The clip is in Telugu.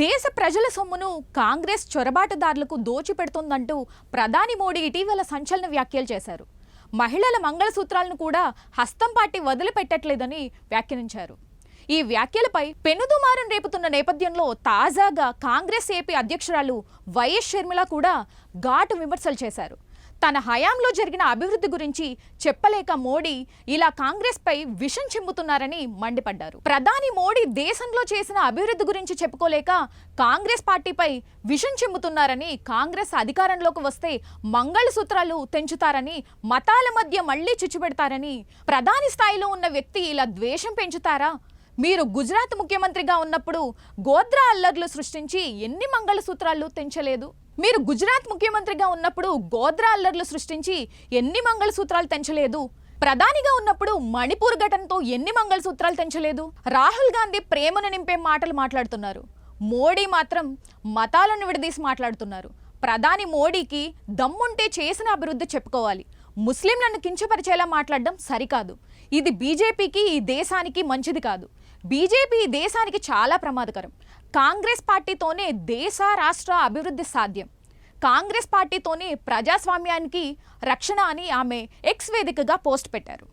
దేశ ప్రజల సొమ్మును కాంగ్రెస్ చొరబాటుదారులకు దోచిపెడుతోందంటూ ప్రధాని మోడీ ఇటీవల సంచలన వ్యాఖ్యలు చేశారు. మహిళల మంగళసూత్రాలను కూడా హస్తం పార్టీ వదిలిపెట్టట్లేదని వ్యాఖ్యానించారు. ఈ వ్యాఖ్యలపై పెనుదుమారం రేపుతున్న నేపథ్యంలో తాజాగా కాంగ్రెస్ ఏపీ అధ్యక్షురాలు వైఎస్ షర్మిల కూడా ఘాటు విమర్శలు చేశారు. తన హయాంలో జరిగిన అభివృద్ధి గురించి చెప్పలేక మోడీ ఇలా కాంగ్రెస్ పై విషం చిమ్ముతున్నారని మండిపడ్డారు. ప్రధాని మోడీ దేశంలో చేసిన అభివృద్ధి గురించి చెప్పుకోలేక కాంగ్రెస్ పార్టీపై విషం చిమ్ముతున్నారని కాంగ్రెస్ అధికారంలోకి వస్తే మంగళసూత్రాలు తెంచుతారని మతాల మధ్య మళ్ళీ చిచ్చుపెడతారని ప్రధాని స్థాయిలో ఉన్న వ్యక్తి ఇలా ద్వేషం పెంచుతారా? మీరు గుజరాత్ ముఖ్యమంత్రిగా ఉన్నప్పుడు గోద్రా అల్లర్లు సృష్టించి ఎన్ని మంగళసూత్రాలు తెంచలేదు? మీరు గుజరాత్ ముఖ్యమంత్రిగా ఉన్నప్పుడు గోద్రా అల్లర్లు సృష్టించి ఎన్ని మంగళసూత్రాలు తెంచలేదు? ప్రధానిగా ఉన్నప్పుడు మణిపూర్ ఘటనతో ఎన్ని మంగళసూత్రాలు తెంచలేదు? రాహుల్ గాంధీ ప్రేమను నింపే మాటలు మాట్లాడుతున్నారు. మోడీ మాత్రం మతాలను విడదీసి మాట్లాడుతున్నారు. ప్రధాని మోడీకి దమ్ముంటే చేసిన అభివృద్ధి చెప్పుకోవాలి. ముస్లింలను కించపరిచేలా మాట్లాడడం సరికాదు. ఇది బీజేపీకి ఈ దేశానికి మంచిది కాదు. బీజేపీ దేశానికి చాలా ప్రమాదకరం. కాంగ్రెస్ పార్టీతోనే దేశ రాష్ట్ర అభివృద్ధి సాధ్యం. కాంగ్రెస్ పార్టీతోనే ప్రజాస్వామ్యానికి రక్షణ అని ఆమె ఎక్స్ వేదికగా పోస్ట్ పెట్టారు.